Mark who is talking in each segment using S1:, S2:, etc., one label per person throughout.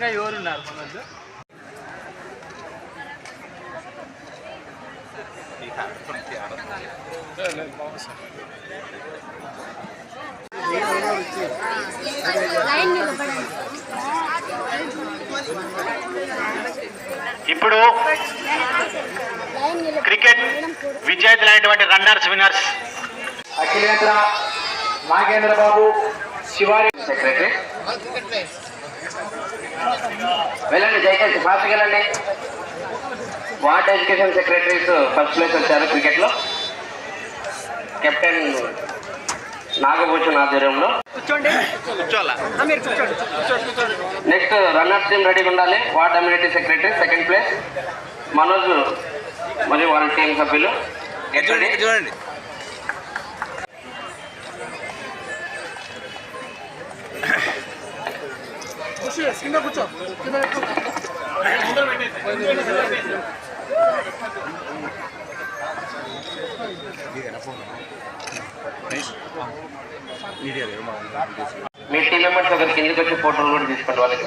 S1: ఇంకా ఎవరున్నారు
S2: నిలబడండి
S3: ఇప్పుడు cricket విజేతలైనటువంటి runners winners.
S4: Akhilendra Nagendra Babu Shivari secretary వెళ్ళండి దయచేసి ఫాస్ట్గా వెళ్ళండి. Ward education secretaries first place వచ్చారు క్రికెట్లో. కెప్టెన్ నాగభూషణ్ ఆధ్వర్యంలో. నెక్స్ట్ రన్నర్స్ టీం రెడీగా ఉండాలి. Ward amenity secretary second place. Manoj మరియు వాళ్ళ టీం సభ్యులు.
S3: చూడండి.
S1: కింద కూర్చో. కింద
S4: మీ టీమ్ మెంబర్స్ ఒకరి కిందకి వచ్చి ఫోటోలు కూడా తీసుకోండి వాళ్ళకి.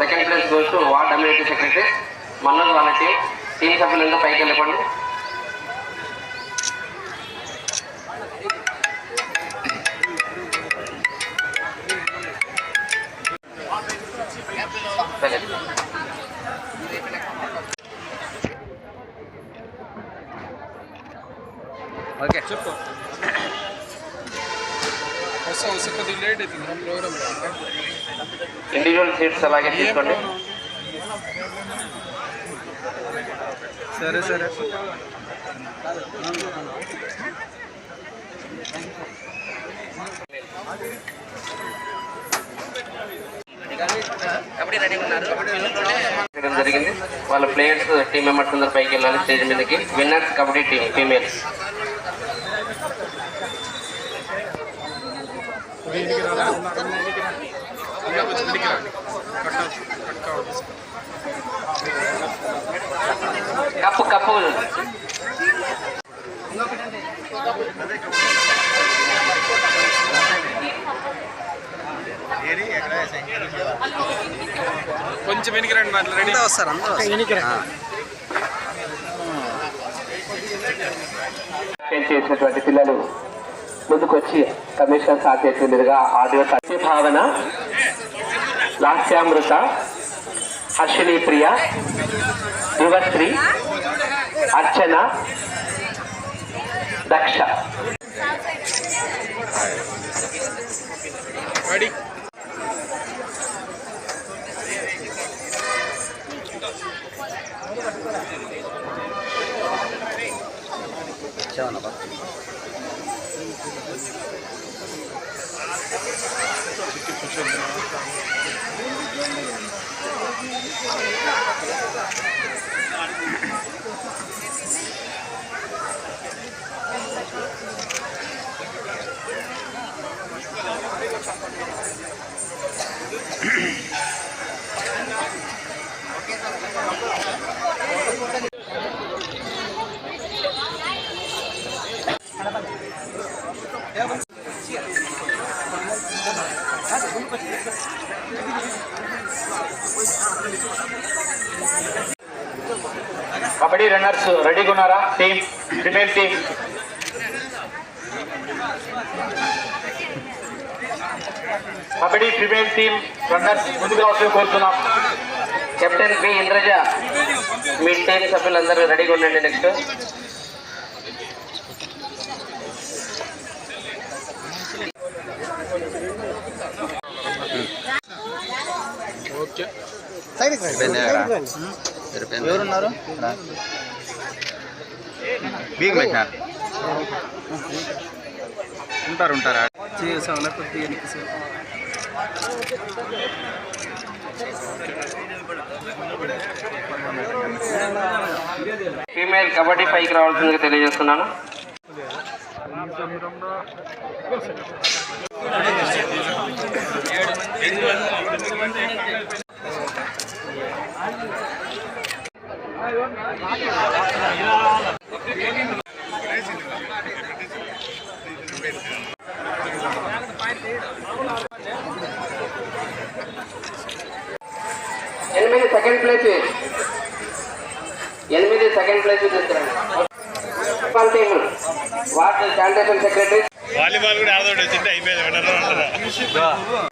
S4: Second place goes to ward amenity secretary Manoj వాళ్ళ టీం టీం సభ్యులంతా పైకి వెళ్ళిపోండి.
S1: కొద్దిగా లేట్ అవుతుంది ప్రోగ్రామ్
S4: ఇండివిజువల్ సీట్స్ అలాగే తీసుకోండి.
S1: సరే సరే.
S4: జరిగింది. వాళ్ళ ప్లేయర్స్ టీం మెంబర్స్ అందరు పైకి వెళ్ళాలి స్టేజ్ మీదకి. Winners kabaddi team females cup cup
S1: కొంచెం వెనక్కి రండి మరి రెడీ వస్తారు అందరూ
S4: చేసినటువంటి పిల్లలు? ముందుకొచ్చి కమిషన్ సార్ చేసే మీదుగా ఆడియో సత్యభావన లాస్యామృత హర్షిణి ప్రియ యువశ్రీ అర్చన దక్ష.
S1: చాలా Thank you.
S3: కబడ్డీ రన్నర్స్ రెడీగా ఉన్నారా team female team kabaddi female team runners ముందుకు రావాల్సిన కోరుతున్నాం.
S4: కెప్టెన్ బి ఇంద్రజ మీ టీమ్ సభ్యులందరూ రెడీగా ఉండండి నెక్స్ట్
S5: ఎవరున్నారు? బీగ్ ఉంటారు ఉంటారా.
S4: ఫీమేల్ కబడ్డీ పైకి రావాల్సిందిగా తెలియజేస్తున్నాను. ఎనిమిది సెకండ్ ప్లేస్ ఎనిమిది సెకండ్ ప్లేస్ తీసుకురండి ward sanitation secretary.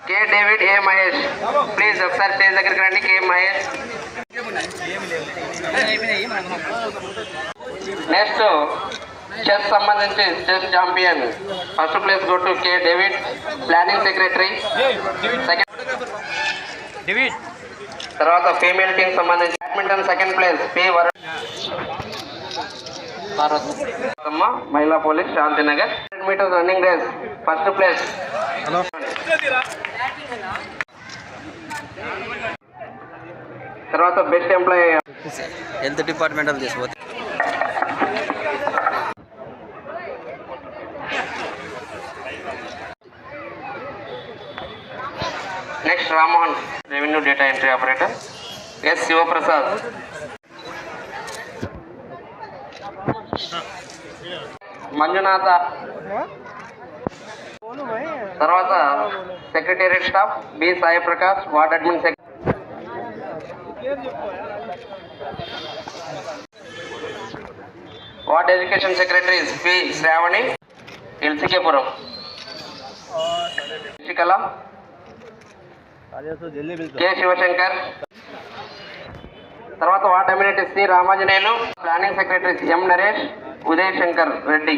S4: K David A Mahesh? Please ఒకసారి స్టేజ్ దగ్గరికి రండి కే మహేష్. నెక్స్ట్ చెస్ సంబంధించి chess champion. First place go to K David. Planning secretary. Second తర్వాత ఫీమేల్ టీం సంబంధించి badminton second place P Varun. అమ్మ, మహిళా police Shantinagar hundred metres running race first place తర్వాత best employee
S5: health department తీసుకుపోతే
S4: next Rammohan revenue data entry operator S Shivaprasad Manjunatha తర్వాత secretariat staff B Sai Prakash ward admin sec ward education secretary P Shravani LCK Puram Sasikala K Shivashankar. తర్వాత ward amenity C Ramanjaneyulu planning secretary M Naresh Uday Shankar Reddy.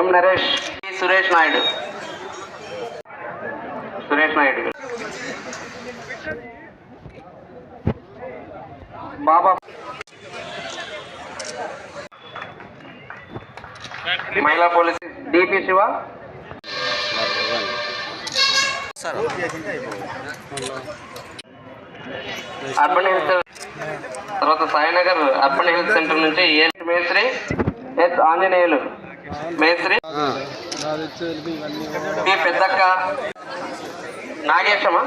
S4: M Naresh Suresh Naidu. Suresh Naidu. Baba. మహిళా police DP Shiva.
S5: Sir
S4: urban health తర్వాత Sainagar urban health centre నుంచి A మేస్త్రి? S Anjaneyulu. మేస్త్రి? పెద్దక్క? నాగేశమా?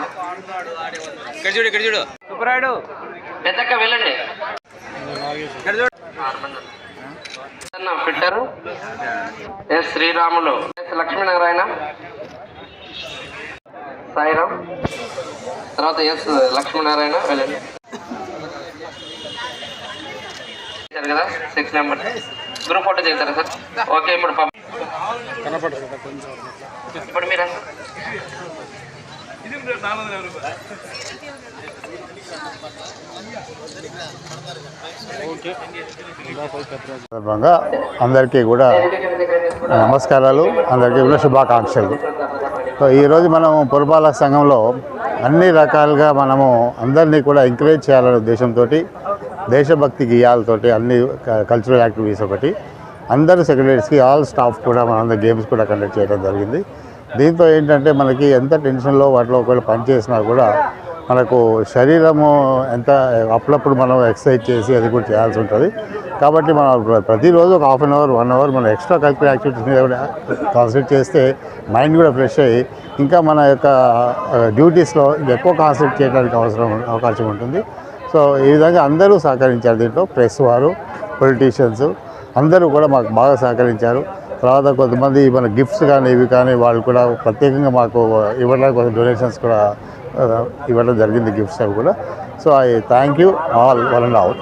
S5: ఇక్కడ చూడు ఇక్కడ చూడు.
S4: పెద్దక్క వెళ్ళండి. అన్న పెట్టారు. ఎస్ శ్రీరాములు. ఎస్ లక్ష్మీనారాయణ. సాయిరామ్ తర్వాత ఎస్ లక్ష్మీనారాయణ వెళ్ళండి. కదా సిక్స్ నెంబర్ గ్రూప్ ఫోటో చేస్తారా సార్? ఓకే ఇప్పుడు ఇప్పుడు మీరు?
S6: సందర్భంగా అందరికీ కూడా నమస్కారాలు అందరికీ కూడా శుభాకాంక్షలు. సో ఈరోజు మనం పురపాలక సంఘంలో అన్ని రకాలుగా మనము అందరినీ కూడా ఎంకరేజ్ చేయాలనే ఉద్దేశంతో దేశభక్తి గీయాలతోటి అన్ని కల్చరల్ యాక్టివిటీస్ ఒకటి. అందరు సెక్రటరీస్కి ఆల్ స్టాఫ్ కూడా మనందరం గేమ్స్ కూడా కండక్ట్ చేయడం జరిగింది. దీంతో ఏంటంటే మనకి ఎంత టెన్షన్లో వాటిలో ఒకవేళ పని చేసినా కూడా మనకు శరీరము ఎంత అప్పుడప్పుడు మనం ఎక్సర్సైజ్ చేసి అది కూడా చేయాల్సి ఉంటుంది. కాబట్టి మనం ప్రతిరోజు ఒక half an hour one hour మనం ఎక్స్ట్రా కల్చరల్ యాక్టివిటీస్ మీద కూడా కాన్సన్ట్రేట్ చేస్తే మైండ్ కూడా ఫ్రెష్ అయ్యి ఇంకా మన యొక్క డ్యూటీస్లో ఎక్కువ కాన్సన్ట్రేట్ చేయడానికి అవసరం అవకాశం ఉంటుంది. సో ఈ విధంగా అందరూ సహకరించారు దీంట్లో ప్రెస్ వారు పొలిటీషియన్స్ అందరూ కూడా మాకు బాగా సహకరించారు. తర్వాత కొంతమంది మన గిఫ్ట్స్ కానీ ఇవి కానీ వాళ్ళు కూడా ప్రత్యేకంగా మాకు ఇవ్వడానికి డొనేషన్స్ కూడా ఇవ్వడం జరిగింది గిఫ్ట్స్ అవి కూడా. So I thank you all one and all.